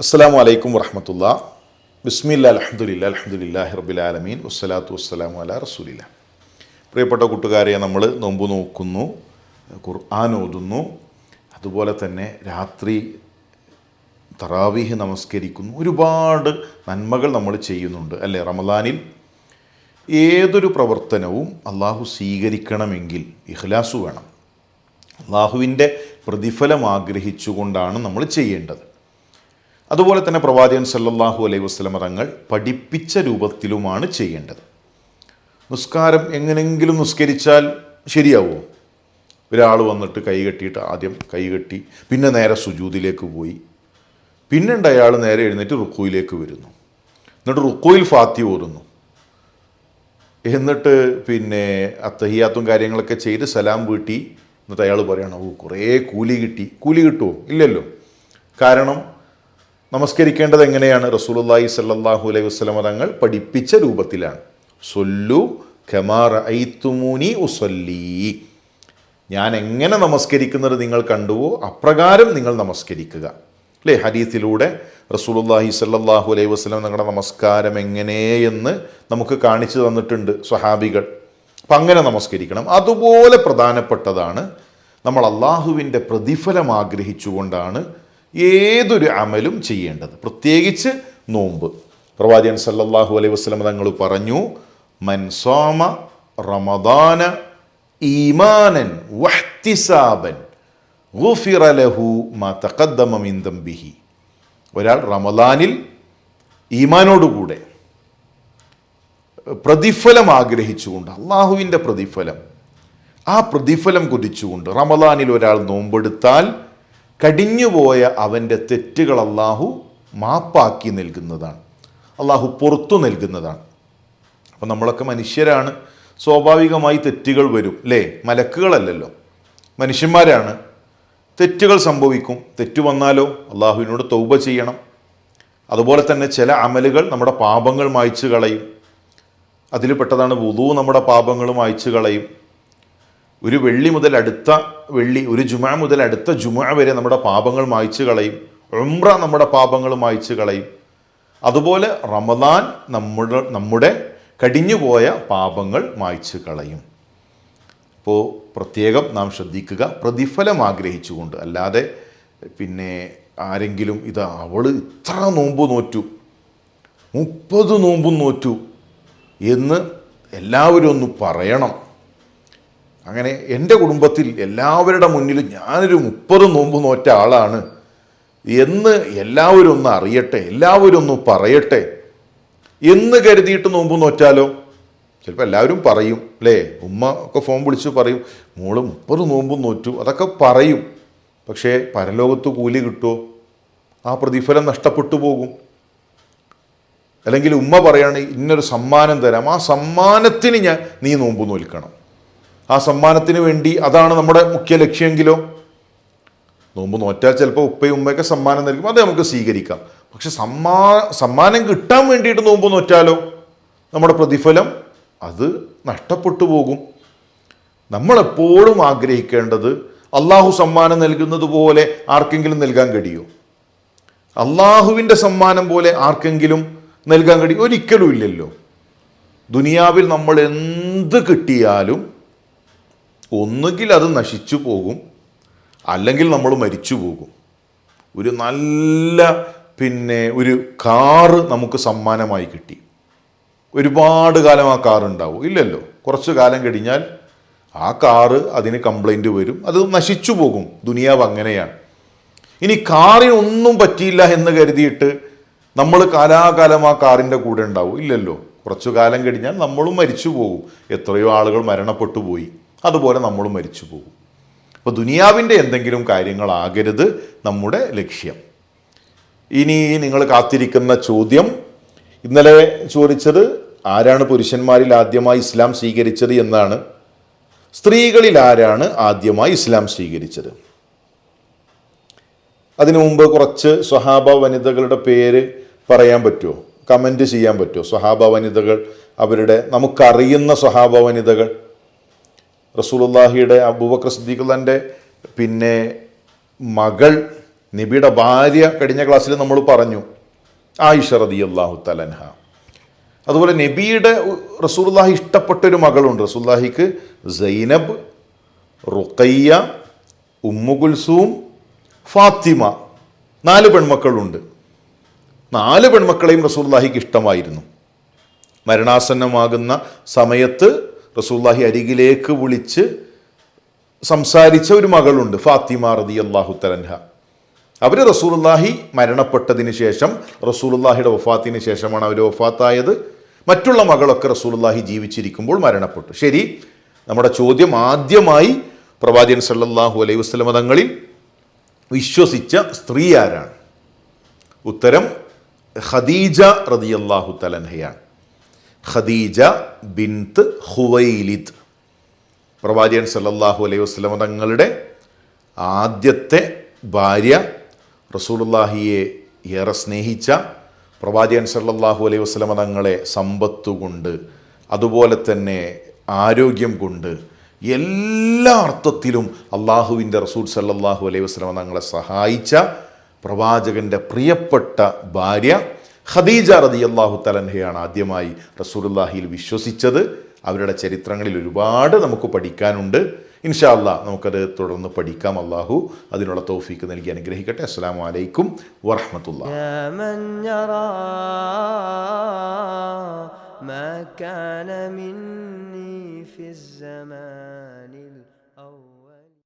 അസ്സാം വലൈക്കും വറഹമത്തുള്ള. ബിസ്മില്ല അലഹമുല്ല അലഹമുല്ലാഹി റബിലാലമീൻ വസ്സലാത്തു വസ്സലാമു അല റസൂലില്ല. പ്രിയപ്പെട്ട കൂട്ടുകാരെ നമ്മൾ നോമ്പ് നോക്കുന്നു ഖുർആൻ ഓതുന്നു അതുപോലെ തന്നെ രാത്രി തറാവീഹ് നമസ്കരിക്കുന്നു. ഒരുപാട് നന്മകൾ നമ്മൾ ചെയ്യുന്നുണ്ട് അല്ലേ? റമദാനിൽ ഏതൊരു പ്രവർത്തനവും അള്ളാഹു സ്വീകരിക്കണമെങ്കിൽ ഇഖ്ലാസു വേണം. അള്ളാഹുവിന്റെ പ്രതിഫലം ആഗ്രഹിച്ചുകൊണ്ടാണ് നമ്മൾ ചെയ്യേണ്ടത്. അതുപോലെ തന്നെ പ്രവാചകൻ സല്ലാഹു അലൈഹി വസ്ലമ തങ്ങൾ പഠിപ്പിച്ച രൂപത്തിലുമാണ് ചെയ്യേണ്ടത്. നിസ്കാരം എങ്ങനെങ്കിലും നിസ്കരിച്ചാൽ ശരിയാവുമോ ഒരാൾ വന്നിട്ട് കൈ കെട്ടിയിട്ട് ആദ്യം കൈ കെട്ടി പിന്നെ നേരെ സുജൂദിലേക്ക് പോയി. പിന്നുണ്ട് അയാൾ നേരെ എഴുന്നേറ്റ് റുക്കുയിലേക്ക് വരുന്നു. എന്നിട്ട് റുക്കുയിൽ ഫാത്തി ഓരുന്നു എന്നിട്ട് പിന്നെ അത്തഹിയാത്തും കാര്യങ്ങളൊക്കെ ചെയ്ത് സലാം വീട്ടി. എന്നിട്ട് അയാൾ പറയണം ഓ കുറേ കൂലി കിട്ടി. കൂലി കിട്ടുമോ ഇല്ലല്ലോ. കാരണം നമസ്കരിക്കേണ്ടത് എങ്ങനെയാണ്? റസൂലുള്ളാഹി സല്ലാഹു അലൈഹി വസ്ലമ തങ്ങൾ പഠിപ്പിച്ച രൂപത്തിലാണ്. സൊല്ലു ഖമാർ ഐത്തുമൂനി ഉസല്ലി. ഞാൻ എങ്ങനെ നമസ്കരിക്കുന്നത് നിങ്ങൾ കണ്ടുവോ അപ്രകാരം നിങ്ങൾ നമസ്കരിക്കുക. അല്ലേ? ഹരീത്തിലൂടെ റസൂലുള്ളാഹി സല്ലാഹു അലൈഹി വസ്ലം നിങ്ങളുടെ നമസ്കാരം എങ്ങനെയെന്ന് നമുക്ക് കാണിച്ചു തന്നിട്ടുണ്ട് സ്വഹാബികൾ. അപ്പം അങ്ങനെ നമസ്കരിക്കണം. അതുപോലെ പ്രധാനപ്പെട്ടതാണ് നമ്മൾ അള്ളാഹുവിന്റെ പ്രതിഫലം ആഗ്രഹിച്ചുകൊണ്ടാണ് ഏതൊരു അമലും ചെയ്യേണ്ടത്? പ്രത്യേകിച്ച് നോമ്പ്. പ്രവാചകൻ സല്ലല്ലാഹു അലൈഹി വസല്ലം തങ്ങൾ പറഞ്ഞു മൻ സോമ റമദാന ഈമാനൻ വഹ്തിസാബൻ ഗുഫിറലഹു മാ ഒരാൾ റമദാനിൽ ഈമാനോടുകൂടെ പ്രതിഫലം ആഗ്രഹിച്ചുകൊണ്ട് അള്ളാഹുവിന്റെ പ്രതിഫലം ആ പ്രതിഫലം കുതിച്ചുകൊണ്ട് റമദാനിൽ ഒരാൾ നോമ്പെടുത്താൽ കടിഞ്ഞുപോയ അവന്റെ തെറ്റുകൾ അള്ളാഹു മാപ്പാക്കി നൽകുന്നതാണ്. അള്ളാഹു പുറത്തു നൽകുന്നതാണ്. അപ്പം നമ്മളൊക്കെ മനുഷ്യരാണ്. സ്വാഭാവികമായി തെറ്റുകൾ വരും അല്ലേ മലക്കുകളല്ലല്ലോ. മനുഷ്യന്മാരാണ്. തെറ്റുകൾ സംഭവിക്കും. തെറ്റു വന്നാലോ അള്ളാഹുവിനോട് തൗബ ചെയ്യണം. അതുപോലെ തന്നെ ചില അമലുകൾ നമ്മുടെ പാപങ്ങൾ മായ്ച്ചു കളയും. അതിൽ പെട്ടതാണ് വുതു നമ്മുടെ പാപങ്ങൾ മായ്ച്ചു കളയും. ഒരു വെള്ളി മുതൽ അടുത്ത വെള്ളി ഒരു ജുമ മുതൽ അടുത്ത ജുമ വരെ നമ്മുടെ പാപങ്ങൾ മായ്ച്ചു കളയും. ഉംറ നമ്മുടെ പാപങ്ങൾ മായ്ച്ചു കളയും. അതുപോലെ റമദാൻ നമ്മുടെ നമ്മുടെ കടിഞ്ഞുപോയ പാപങ്ങൾ മായ്ച്ചു കളയും. അപ്പോൾ പ്രത്യേകം നാം ശ്രദ്ധിക്കുക പ്രതിഫലം ആഗ്രഹിച്ചുകൊണ്ട്. അല്ലാതെ പിന്നെ ആരെങ്കിലും ഇത് അവൾ ഇത്ര നോമ്പ് നോറ്റു മുപ്പത് നോമ്പും നോറ്റു എന്ന് എല്ലാവരും ഒന്ന് പറയണം. അങ്ങനെ എന്റെ കുടുംബത്തിൽ എല്ലാവരുടെ മുന്നിൽ ഞാനൊരു മുപ്പത് നോമ്പ് നോറ്റ ആളാണ്. എന്ന് എല്ലാവരും ഒന്ന് അറിയട്ടെ എല്ലാവരും ഒന്ന് പറയട്ടെ. എന്ന് കരുതിയിട്ട് നോമ്പ് നോറ്റാലോ? ചിലപ്പോൾ എല്ലാവരും പറയും അല്ലേ? ഉമ്മ ഒക്കെ ഫോൺ വിളിച്ച് പറയും മോൾ മുപ്പത് നോമ്പും നോറ്റു അതൊക്കെ പറയും. പക്ഷേ പരലോകത്ത് കൂലി കിട്ടുമോ ആ പ്രതിഫലം നഷ്ടപ്പെട്ടു പോകും. അല്ലെങ്കിൽ ഉമ്മ പറയാണ് ഇന്നൊരു സമ്മാനം തരാം. ആ സമ്മാനത്തിന് ഞാൻ നീ നോമ്പ് നോൽക്കണം. ആ സമ്മാനത്തിന് വേണ്ടി അതാണ് നമ്മുടെ മുഖ്യ ലക്ഷ്യമെങ്കിലോ. നോമ്പ് നോറ്റാൽ ചിലപ്പോൾ ഉപ്പയും ഉമ്മയൊക്കെ സമ്മാനം നൽകും. അത് നമുക്ക് സ്വീകരിക്കാം. പക്ഷെ സമ്മാ സമ്മാനം കിട്ടാൻ വേണ്ടിയിട്ട് നോമ്പ് നോറ്റാലോ? നമ്മുടെ പ്രതിഫലം അത് നഷ്ടപ്പെട്ടു പോകും. നമ്മളെപ്പോഴും ആഗ്രഹിക്കേണ്ടത് അള്ളാഹു സമ്മാനം നൽകുന്നത് പോലെ ആർക്കെങ്കിലും നൽകാൻ കഴിയുമോ? അള്ളാഹുവിന്റെ സമ്മാനം പോലെ ആർക്കെങ്കിലും നൽകാൻ കഴിയും ഒരിക്കലും ഇല്ലല്ലോ. ദുനിയാവിൽ നമ്മൾ എന്ത് കിട്ടിയാലും ഒന്നുകിൽ അത് നശിച്ചു പോകും അല്ലെങ്കിൽ നമ്മൾ മരിച്ചു പോകും. ഒരു നല്ല പിന്നെ ഒരു കാറ് നമുക്ക് സമ്മാനമായി കിട്ടി. ഒരുപാട് കാലം ആ കാർ ഉണ്ടാവും. ഇല്ലല്ലോ. കുറച്ച് കാലം കഴിഞ്ഞാൽ ആ കാറ് അതിന് കംപ്ലൈന്റ് വരും. അത് നശിച്ചു പോകും. ദുനിയാവ് അങ്ങനെയാണ്. ഇനി കാറിന് ഒന്നും പറ്റിയില്ല എന്ന് കരുതിയിട്ട് നമ്മൾ കാലാകാലം ആ കാറിന്റെ കൂടെ ഉണ്ടാവും. ഇല്ലല്ലോ. കുറച്ചു കാലം കഴിഞ്ഞാൽ നമ്മളും മരിച്ചു പോകും. എത്രയോ ആളുകൾ മരണപ്പെട്ടു പോയി. അതുപോലെ നമ്മളും മരിച്ചു പോകും. അപ്പോൾ ദുനിയാവിന്റെ എന്തെങ്കിലും കാര്യങ്ങളാകരുത് നമ്മുടെ ലക്ഷ്യം. ഇനി നിങ്ങൾ കാത്തിരിക്കുന്ന ചോദ്യം. ഇന്നലെ ചോദിച്ചത് ആരാണ് പുരുഷന്മാരിൽ ആദ്യമായി ഇസ്ലാം സ്വീകരിച്ചത് എന്നാണ്. സ്ത്രീകളിൽ ആരാണ് ആദ്യമായി ഇസ്ലാം സ്വീകരിച്ചത്? അതിനു മുമ്പ് കുറച്ച് സ്വഹാബ വനിതകളുടെ പേര് പറയാൻ പറ്റുമോ? കമന്റ് ചെയ്യാൻ പറ്റുമോ? സ്വഹാബ വനിതകൾ അവരുടെ നമുക്കറിയുന്ന സ്വഹാബ വനിതകൾ. റസൂലുള്ളാഹിയുടെ അബൂബക്കർ സിദ്ദീഖുള്ളന്റെ പിന്നെ മകൾ നബിയുടെ ഭാര്യ കഴിഞ്ഞ ക്ലാസ്സിൽ നമ്മൾ പറഞ്ഞു ആയിഷ റതി അള്ളാഹു തലൻഹ അതുപോലെ നബിയുടെ റസൂലുള്ളാഹി ഇഷ്ടപ്പെട്ട ഒരു മകളുണ്ട്. റസൂലുള്ളാഹിക്ക് Zainab Ruqayya Umm Kulthum Fatima നാല് പെൺമക്കളുണ്ട്. നാല് പെൺമക്കളെയും റസൂലുള്ളാഹിക്ക് ഇഷ്ടമായിരുന്നു. മരണാസന്നമാകുന്ന സമയത്ത് റസൂലുള്ളാഹി അരികിലേക്ക് വിളിച്ച് സംസാരിച്ച ഒരു മകളുണ്ട് ഫാത്തിമ റതി അള്ളാഹു തലൻഹ അവർ റസൂലുള്ളാഹി മരണപ്പെട്ടതിന് ശേഷം റസൂലുള്ളാഹിയുടെ വഫാത്തിന് ശേഷമാണ് അവർ വഫാത്തായത്. മറ്റുള്ള മകളൊക്കെ റസൂലുള്ളാഹി ജീവിച്ചിരിക്കുമ്പോൾ മരണപ്പെട്ടു. ശരി നമ്മുടെ ചോദ്യം ആദ്യമായി പ്രവാചകൻ സല്ലാഹു അലൈഹി വസല്ലമ തങ്ങളിൽ വിശ്വസിച്ച സ്ത്രീ ആരാണ്? ഉത്തരം ഖദീജ റളിയല്ലാഹു തലൻഹയാണ് ഖദീജ ബിൻത്ത് ഹുവൈലിദ് പ്രവാചകൻ സല്ലാഹു അലൈഹി വസ്ലമ തങ്ങളുടെ ആദ്യത്തെ ഭാര്യ റസൂലുള്ളാഹിയെ ഏറെ സ്നേഹിച്ച പ്രവാചകൻ സല്ലാഹു അലൈഹി വസ്ലമ തങ്ങളെ സമ്പത്തുകൊണ്ട് അതുപോലെ തന്നെ ആരോഗ്യം കൊണ്ട് എല്ലാ അർത്ഥത്തിലും അള്ളാഹുവിന്റെ റസൂൽ സല്ലാഹു അലൈഹി വസ്ലമ തങ്ങളെ സഹായിച്ച പ്രവാചകന്റെ പ്രിയപ്പെട്ട ഭാര്യ ഖദീജ റതി അള്ളാഹു തലൻഹയാണ് ആദ്യമായി റസൂലുള്ളാഹിയിൽ വിശ്വസിച്ചത് അവരുടെ ചരിത്രങ്ങളിൽ ഒരുപാട് നമുക്ക് പഠിക്കാനുണ്ട് ഇൻഷാ അല്ലാ നമുക്കത് തുടർന്ന് പഠിക്കാം അള്ളാഹു അതിനുള്ള തൗഫീക്ക് നൽകി അനുഗ്രഹിക്കട്ടെ അസ്സാം വലൈക്കും വറഹമത്തുള്ള يا من يرى ما كان مني في الزمان